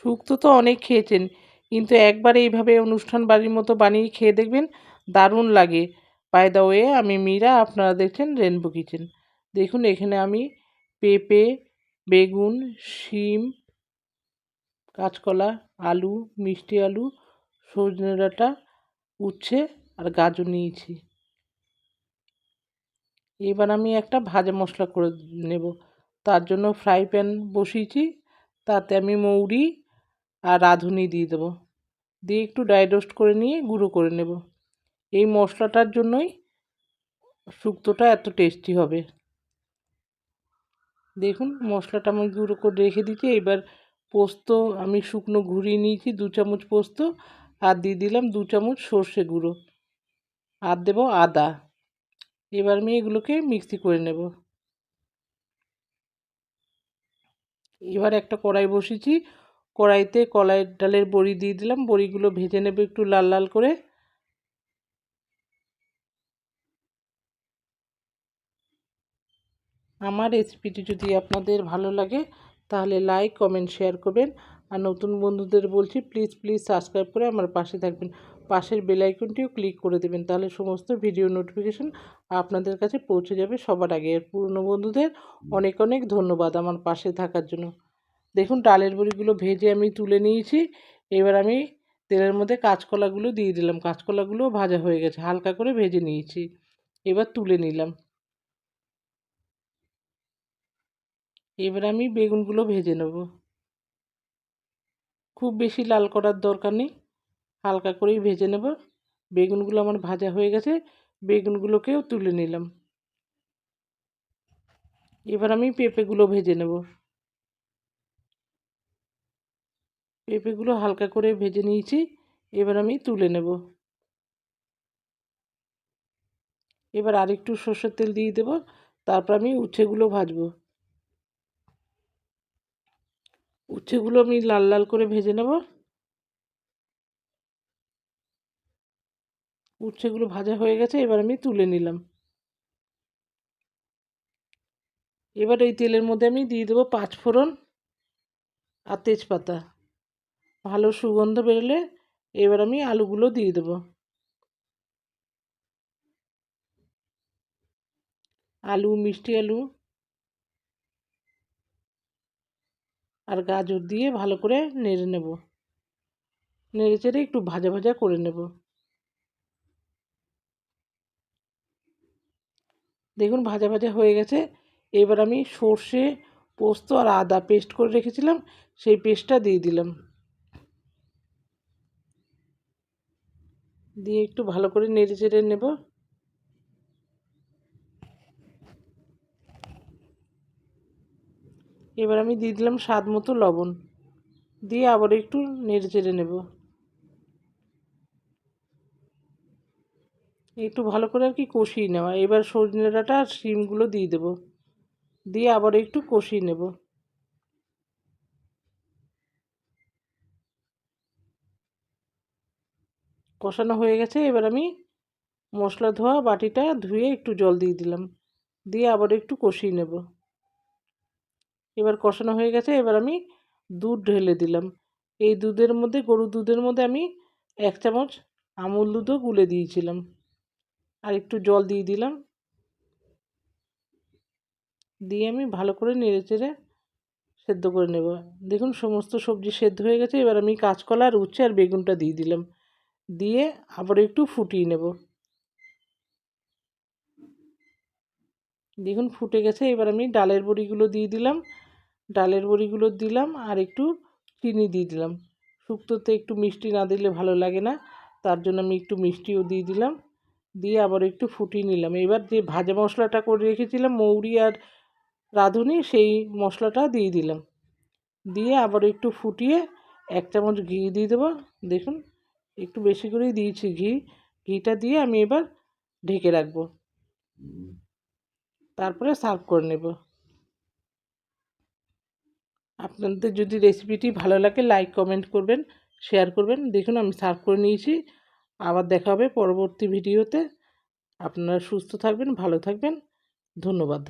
শুক্তো তো অনেক খেয়েছেন, কিন্তু একবার এইভাবে অনুষ্ঠান বাড়ির মতো বানিয়ে খেয়ে দেখবেন দারুণ লাগে। বাই দ্য ওয়ে আমি মীরা, আপনারা দেখছেন রেনবো কিচেন দেখুন, এখানে আমি পেঁপে, বেগুন, শিম, কাঁচকলা, আলু, মিষ্টি আলু, সজনে ডাঁটা উচ্ছে আর গাজর নিয়েছি। এবার আমি একটা ভাজা মশলা করে নেব। তার জন্য ফ্রাই প্যান বসিয়েছি, তাতে আমি মৌরি আর রাঁধুনি দিয়ে দেবো। দিয়ে একটু ড্রাই রোস্ট করে নিয়ে গুঁড়ো করে নেব। এই মশলাটার জন্যই শুক্তোটা এত টেস্টি হবে। দেখুন, মশলাটা আমি গুঁড়ো করে রেখে দিচ্ছি এবার পোস্ত আমি শুকনো ঘুরিয়ে নিয়েছি, দু চামচ পোস্ত। আর দিয়ে দিলাম দু চামচ সর্ষে গুঁড়ো। আর দেবো আদা। এবার আমি এগুলোকে মিক্সি করে নেব। এবার একটা কড়াই বসিয়েছি। কড়াইতে কলাই ডালের বড়ি দিয়ে দিলাম। বড়িগুলো ভেজে নেবে একটু লাল লাল করে। আমার রেসিপিটি যদি আপনাদের ভালো লাগে, তাহলে লাইক, কমেন্ট, শেয়ার করবেন। আর নতুন বন্ধুদের বলছি, প্লিজ প্লিজ সাবস্ক্রাইব করে আমার পাশে থাকবেন। পাশের বেলাইকনটিও ক্লিক করে দেবেন, তাহলে সমস্ত ভিডিও নোটিফিকেশান আপনাদের কাছে পৌঁছে যাবে সবার আগে। পুরনো বন্ধুদের অনেক অনেক ধন্যবাদ আমার পাশে থাকার জন্য। দেখুন, ডালের বড়িগুলো ভেজে আমি তুলে নিয়েছি। এবার আমি তেলের মধ্যে কাঁচকলাগুলো দিয়ে দিলাম। কাঁচকলাগুলো ভাজা হয়ে গেছে, হালকা করে ভেজে নিয়েছি। এবার তুলে নিলাম। এবার আমি বেগুনগুলো ভেজে নেব। খুব বেশি লাল করার দরকার নেই, হালকা করেই ভেজে নেব। বেগুনগুলো আমার ভাজা হয়ে গেছে, বেগুনগুলোকেও তুলে নিলাম। এবার আমি পেঁপেগুলো ভেজে নেব। পেঁপেগুলো হালকা করে ভেজে নিয়েছি। এবার আমি তুলে নেব। এবার আরেকটু সর্ষের তেল দিয়ে দেবো। তারপর আমি উচ্ছেগুলো ভাজবো। উচ্ছেগুলো আমি লাল লাল করে ভেজে নেব। উচ্ছেগুলো ভাজা হয়ে গেছে, এবার আমি তুলে নিলাম। এবার এই তেলের মধ্যে আমি দিয়ে দেবো পাঁচ ফোড়ন আর তেজপাতা। ভালো সুগন্ধ বেরোলে এবার আমি আলুগুলো দিয়ে দেবো। আলু, মিষ্টি আলু আর গাজর দিয়ে ভালো করে নেড়ে নেব। নেড়ে চেড়ে একটু ভাজা ভাজা করে নেব। দেখুন ভাজা ভাজা হয়ে গেছে। এবার আমি সর্ষে, পোস্ত আর আদা পেস্ট করে রেখেছিলাম, সেই পেস্টটা দিয়ে দিলাম। দিয়ে একটু ভালো করে নেড়ে চেড়ে নেব। এবার আমি দিয়ে দিলাম স্বাদ মতো লবণ। দিয়ে আবার একটু নেড়ে চেড়ে নেব। একটু ভালো করে আর কি কষিয়ে নেওয়া। এবার সজনে ডাঁটা আর শিমগুলো দিয়ে দেবো। দিয়ে আবার একটু কষিয়ে নেব। কষানো হয়ে গেছে। এবার আমি মশলা ধোয়া বাটিটা ধুয়ে একটু জল দিয়ে দিলাম। দিয়ে আবার একটু কষিয়ে নেব। এবার কষানো হয়ে গেছে। এবার আমি দুধ ঢেলে দিলাম। এই দুধের মধ্যে গরুর দুধের মধ্যে আমি এক চামচ আমুল দুধও গুলে দিয়েছিলাম। আর একটু জল দিয়ে দিলাম। দিয়ে আমি ভালো করে নেড়ে চেড়ে সেদ্ধ করে নেব। দেখুন, সমস্ত সবজি সেদ্ধ হয়ে গেছে। এবার আমি কাঁচকলা আর উচ্ছে আর বেগুনটা দিয়ে দিলাম। দিয়ে আবার একটু ফুটিয়ে নেব। দেখুন ফুটে গেছে, এবার আমি ডালের বড়িগুলো দিয়ে দিলাম। ডালের বড়িগুলো দিলাম আর একটু চিনি দিয়ে দিলাম। শুক্তোতে একটু মিষ্টি না দিলে ভালো লাগে না, তার জন্য আমি একটু মিষ্টিও দিয়ে দিলাম। দিয়ে আবার একটু ফুটিয়ে নিলাম। এবার যে ভাজা মশলাটা করে রেখেছিলাম, মৌরি আর রাঁধুনি, সেই মশলাটা দিয়ে দিলাম। দিয়ে আবার একটু ফুটিয়ে এক চামচ ঘি দিয়ে দেবো। দেখুন একটু বেশি করেই দিয়েছি ঘি। ঘিটা দিয়ে আমি এবার ঢেকে রাখব। তারপরে সার্ভ করে নেব। আপনাদের যদি রেসিপিটি ভালো লাগে লাইক কমেন্ট করবেন শেয়ার করবেন। দেখুন আমি সার্ভ করে নিয়েছি। আবার দেখা হবে পরবর্তী ভিডিওতে। আপনারা সুস্থ থাকবেন ভালো থাকবেন। ধন্যবাদ।